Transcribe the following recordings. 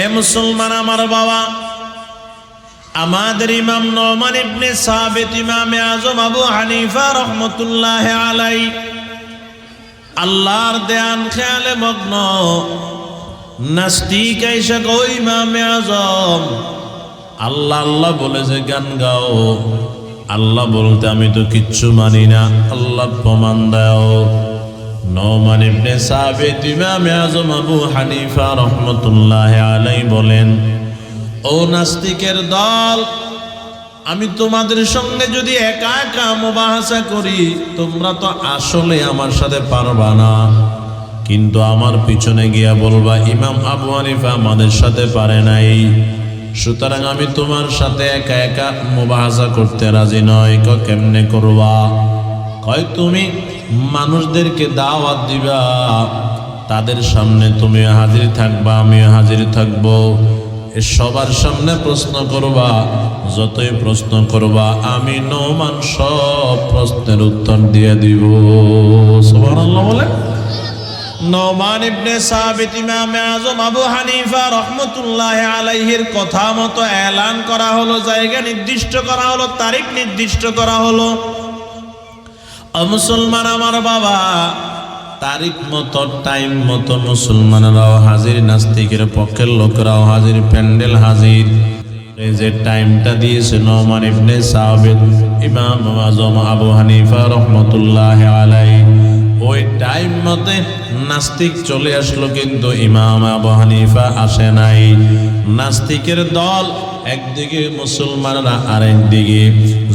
এ মুসলমান আমার বাবা। আমাদের ইমাম নমান ইবনে সাবিত, ইমামে আজম আবু হানিফা রহমতুল্লাহ আলাই, আল্লাহর দেয়ান খেয়ালে মগ্ন। নাস্তিক আইসা গো ইমামে আজম? আল্লাহ আল্লাহ বলে যে, গান গাও। আল্লাহ বলতে আমি তো কিচ্ছু মানি না। আল্লাহ প্রমাণ দাও। নমান ইবনে সাবিত, ইমামে আজম আবু হানিফা রহমতুল্লাহ আলাই বলেন, ও নাস্তিকের দল, আমি তোমাদের সঙ্গে যদি একা একা মোবাহাসা করি, তোমরা তো আসলে আমার সাথে পারবা না। কিন্তু আমার পিছনে গিয়া বলবা, ইমাম আবু হানিফা আমাদের সাথে পারে নাই। সুতরাং আমি তোমার সাথে একা একা মোবাহাসা করতে রাজি নয় কেমনে করবা? কয় তুমি মানুষদেরকে দাওয়াত দিবা, তাদের সামনে তুমি হাজির থাকবা, আমিও হাজির থাকব। এ সবার সামনে প্রশ্ন করবা, যতই প্রশ্ন করবা, আমি নমান সব প্রশ্নের উত্তর দিয়ে দিব। সুবহানাল্লাহ বলে নমান ইবনে আজম, আবু রহমতুল্লাহ কথা মতো এলান করা হলো, জায়গা নির্দিষ্ট করা হলো, তারিখ নির্দিষ্ট করা হলো। মুসলমান আমার বাবা। তারিখ মতো টাইম মতো মুসলমানরাও হাজির, নাস্তিকের পক্ষের লোকরাও হাজির, প্যান্ডেল হাজির। এই যে টাইমটা দিয়েছে নমান ইবনে সাবিত, ইমাম আজম আবু হানিফা রহমতুল্লাহ আলাই ওই টাইম মতে নাস্তিক চলে আসলো কিন্তু ইমাম আবু হানিফা আসে নাই। নাস্তিকের দল একদিকে মুসলমানরা আরেকদিকে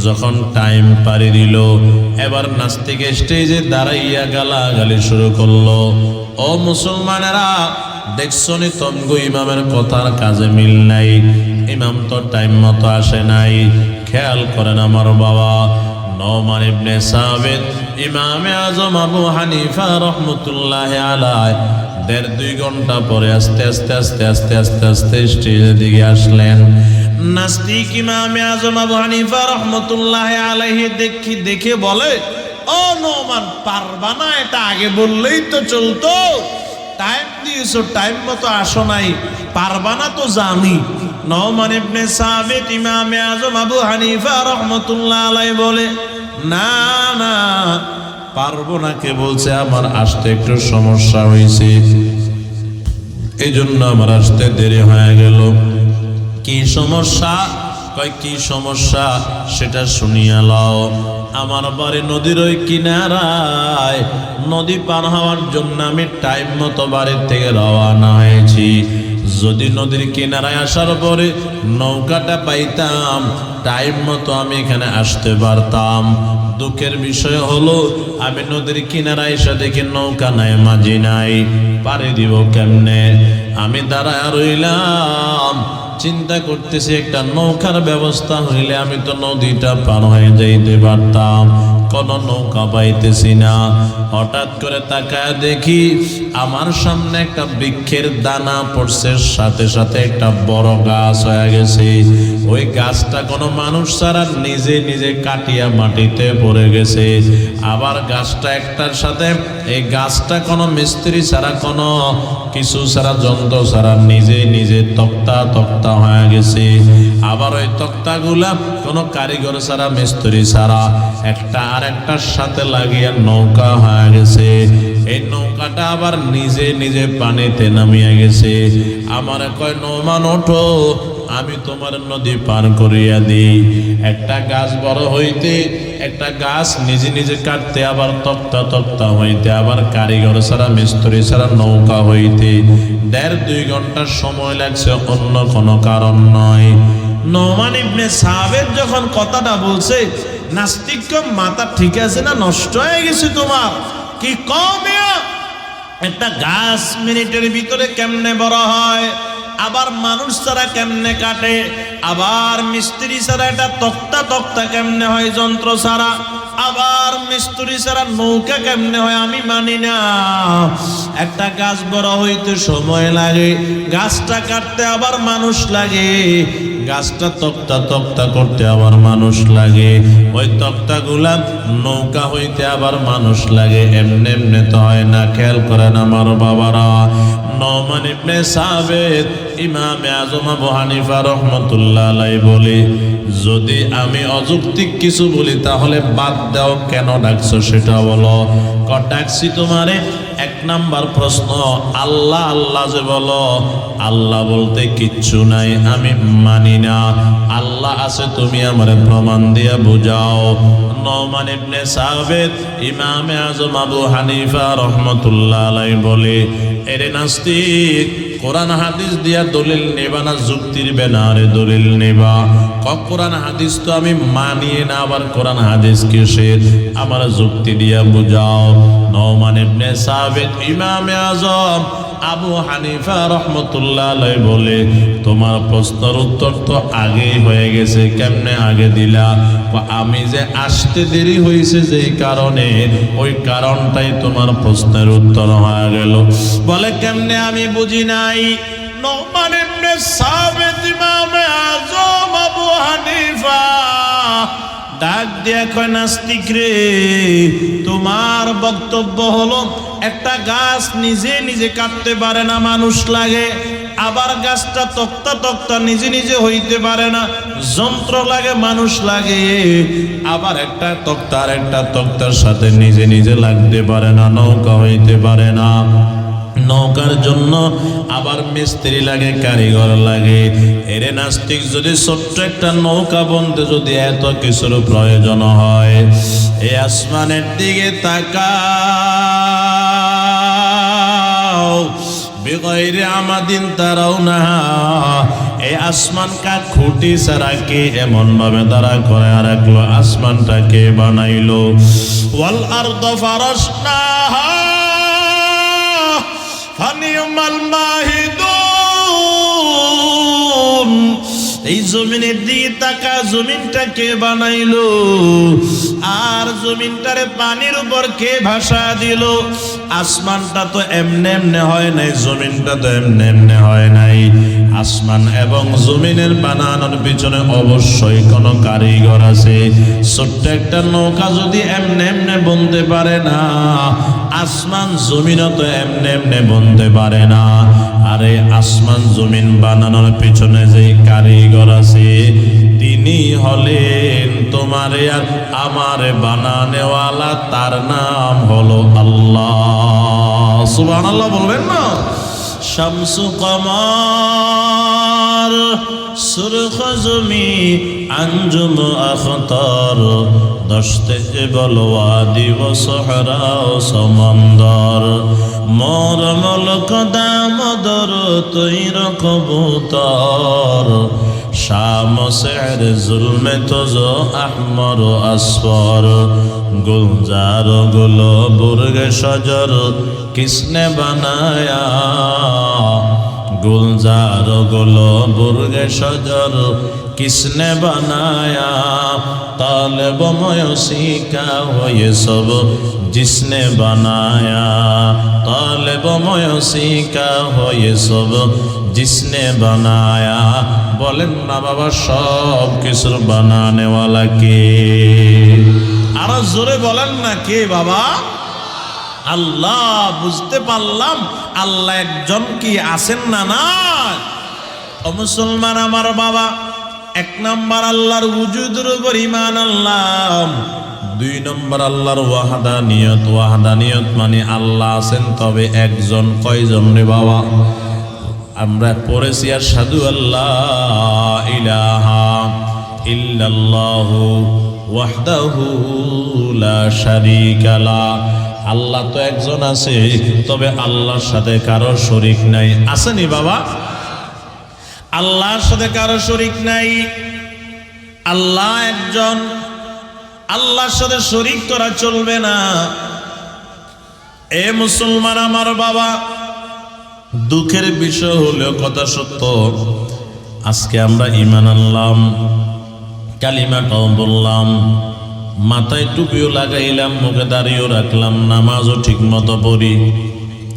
যখন টাইম পারি দিল, এবার নাস্তিক স্টেজে দাঁড়াইয়া গালাগালি শুরু করল। ও মুসলমানেরা দেখছ নি তমগু ইমামের কথার কাজে মিল নাই। ইমাম তো টাইম মতো আসে নাই। খেয়াল করেন আমার বাবা নমান ইবনে সাবিত, ইমামে আজম আবু হানিফা রহমতুল্লাহ আলাই দেড় দুই ঘণ্টা পরে আস্তে আস্তে আস্তে আস্তে আস্তে আস্তে স্টেজের দিকে আসলেন। নাস্তিক ইমামে আজম আবু হানিফা রহমতুল্লাহ আলাইহি দেখি, দেখে বলে, ও নমান পারবা না এটা আগে বললেই তো চলতো। টাইম দিয়েছ, টাইম মতো আসো নাই, পারবা না তো জানি। নমান ইবনে সাবিত ইমামে আজম আবু হানিফা রহমতুল্লাহ আলাই বলে না না, পারব না, কে বলছে আমার আসতে একটু সমস্যা হয়েছে। এই জন্য আমার আসতে দেরি হয়ে গেল। কি সমস্যা? কয়, কি সমস্যা? সেটা শুনিয়া লও। আমার বাড়ি নদীর ওই কিনারায় নদী পার হওয়ার জন্য আমি টাইম মতো বাড়ির থেকে রওনা হয়েছি। যদি নদীর কিনারায় আসার পরে নৌকাটা পাইতাম টাইম মতো আমি এখানে আসতে পারতাম। দুঃখের বিষয় হলো, আমি নদীর কিনারায় এসে দেখি নৌকা নাই, মাঝি নাই। পারে দিব কেমনে? আমি দাঁড়ায় রইলাম। চিন্তা করতেছি একটা নৌকার ব্যবস্থা হইলে আমি তো নদীটা পার হয়ে যাইতে পারতাম। কোন নৌকা পাইতেছি না। হঠাৎ করে তাকায় দেখি আমার সামনে একটা বৃক্ষের দানা পড়ছে, সাথে সাথে একটা বড় গাছ হয়ে গেছে। ওই গাছটা কোনো মানুষ ছাড়া নিজে নিজে কাটিয়া মাটিতে পড়ে গেছে। আবার গাছটা একটার সাথে, এই গাছটা কোনো মিস্ত্রি ছাড়া, কোনো কিছু ছাড়া, যন্ত্র ছাড়া নিজে নিজে তক্তা তক্তা হয়ে গেছে। আবার ওই তক্তাগুলা কোনো কারিগর ছাড়া, মিস্ত্রি ছাড়া, একটা আর একটার সাথে লাগিয়ে নৌকা হয়ে গেছে। এই নৌকাটা আবার নিজে নিজে পানিতে নামিয়ে গেছে। আমার কয়, নৌমান, ওঠো, আমি তোমার নদী পার করিয়া দিই। একটা গাছ বড় হইতে, একটা গাছ নিজে নিজে কাটতে, আবার তক্তা তক্তা হইতে, আবার কারিগর ছাড়া, মিস্ত্রি ছাড়া নৌকা হইতে। দেড় দুই ঘণ্টার সময় লাগছে, অন্য কোনো কারণ নয়। নোমান ইবনে সাহাবের যখন কথাটা বলছে নাস্তিক মাথা ঠিক আছে না নষ্ট হয়ে গেছে তোমার? কি কমিয়া একটা গাছ মিনিটের ভিতরে কেমনে বড় হয়? আবার মানুষ ছাড়া কেমনে কাটে? আবার মিস্ত্রি ছাড়া এটা তক্তা তক্তা কেমনে হয় যন্ত্র ছাড়া? আবার মিস্ত্রি ছাড়া নৌকা কেমনে হয় আমি মানি না। একটা গাছ বড় হইতে সময় লাগে, গাছটা কাটতে আবার মানুষ লাগে। গাছটা তক্তা তক্তা করতে আবার মানুষ লাগে। ওই তক্তাগুলা নৌকা হইতে আবার মানুষ লাগে। এমনি এমনি তো হয় না, খেয়াল করেন আমার বাবারা। বলে, যদি আমি অযৌক্তিক কিছু বলি, তাহলে বাদ দাও, কেন ডাকছো সেটা বলো? ক তোমারে এক নাম্বার প্রশ্ন, আল্লাহ আল্লাহ যে বলো, আল্লাহ বলতে কিচ্ছু নাই, আমি মানি না। আল্লাহ আছে, তুমি আমার প্রমাণ দিয়া বুঝাও। নমান আজম আবু হানিফা রহমতুল্লাহ বলে, এরে নাস্তিক কোরআন হাদিস দিয়া দলিল নেবা না, যুক্তির বেনারে দলিল নেবা? কোরআন হাদিস তো আমি মানিয়ে না আবার কোরআন হাদিস কিসের? আমার যুক্তি দিয়া বুঝাও। নওমান ইবনে সাবিত, ইমামে আজম আবু হানিফা রহমতুল্লাহ বলে, তোমার প্রশ্নের উত্তর তো আগেই হয়ে গেছে, কেমনে আগে দিলা? আমি যে আসতে দেরি হয়েছে যে কারণে, ওই কারণটাই তোমার প্রশ্নের উত্তর হয়ে গেল। বলে, কেমনে আমি বুঝি নাই? নোমান ইবনে সাবিত আজম আবু হানিফা ডাক দিয়া কয়, নাস্তিক রে, তোমার বক্তব্য হলো, একটা গাছ নিজে নিজে কাটতে পারে না, মানুষ লাগে। আবার গাছটা তক্তা তক্তা নিজে নিজে হইতে পারে না, যন্ত্র লাগে, মানুষ লাগে। আবার একটা তক্তা আর একটা তক্তার সাথে নিজে নিজে লাগতে পারে না, নৌকা হইতে পারে না। নৌকার জন্য আবার মিস্ত্রি লাগে, কারিগর লাগে। এরে নাস্তিক, যদি ছোট্ট একটা নৌকা বনতে যদি এত কিছুর প্রয়োজন হয় এই আসমানের দিকে তাকাও। বেগৈরে আমাদিন তারাও না। এই আসমান কা খুঁটি ছাড়া কে এমন ভাবে তারা করে রাখল? আসমানটাকে বানাইলো? ওয়াল আরদ ফারাশনাহা। ফানিউমাল মাহিদুন। এই জমিনের দিকে তাকা জমিনটা কে বানাইলো। আর জমিনটারে পানির উপর কে ভাষা দিল? আসমানটা তো এমনে এমনে হয় নাই, জমিনটা তো এমনে এমনে হয় নাই। আসমান এবং জমিনের বানানোর পিছনে অবশ্যই কোনো কারিগর আছে। ছোট্ট একটা নৌকা যদি এমনে এমনে বনতে পারে না, আসমান, জমিনও তো এমনে এমনে বনতে পারে না। আরে আসমান জমিন বানানোর পিছনে যে কারিগর আছে, তিনি হলেন তোমারে আর আমারে বানানেওয়ালা, তার নাম হলো আল্লাহ। সুবাহ আল্লাহ বলবেন না? শামসু কমার, সুরখ জমি, আঞ্জুম আখতার, দশতে বলওয়া দিবস হারাও সমন্দর। মোর মলক দামদর তুই রকবুতর শাম শের জুলমে তোজ আহমর আসফর। গুলজার গুল বুর্গে সজর কৃষ্ণে বানায়া? গুলজার গুল বুর্গে সজর কিসনে বানায়া? তালেব ময়সিকা হয়ে সব জিসনে বানায়া। তালেব ময়সিকা হয়ে সব জিসনে বানায়া। বলেন না বাবা, সব কিছুর বানানেওয়ালা কে? আরও জোরে বলেন না কে বাবা? আল্লাহ, বুঝতে পারলাম আল্লাহ একজন কি আছেন না না মুসলমান আমার বাবা, এক নম্বর আল্লাহর উজুদের উপর ইমান আল্লাহ দুই নম্বর আল্লাহর ওয়াহাদানিয়ত ওয়াহাদানিয়ত মানে আল্লাহ আছেন, তবে একজন কয়জন রে বাবা? আমরা পড়েছি আর সাধু আল্লাহ ইলাহা ইল্লাল্লাহু ওয়াহদাহু লা শারীকা লা আল্লাহ তো একজন আছে, তবে আল্লাহর সাথে কারও শরিক নাই। আসেনি বাবা? আল্লাহর সাথে কারও শরিক নাই। আল্লাহ একজন। আল্লাহর সাথে শরিক করা চলবে না। এ মুসলমান আমার বাবা, দুঃখের বিষয় হলেও কথা সত্য। আজকে আমরা ইমান আনলাম কালিমাটাও বললাম। মাথায় টুপিও লাগাইলাম, মুখে দাঁড়িয়েও রাখলাম, নামাজও ঠিক মতো পড়ি।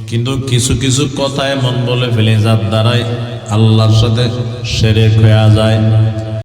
কিন্তু কিছু কিছু কথা এমন বলে ফেলে, যার দ্বারাই আল্লাহর সাথে সেরে খেয়া যায়।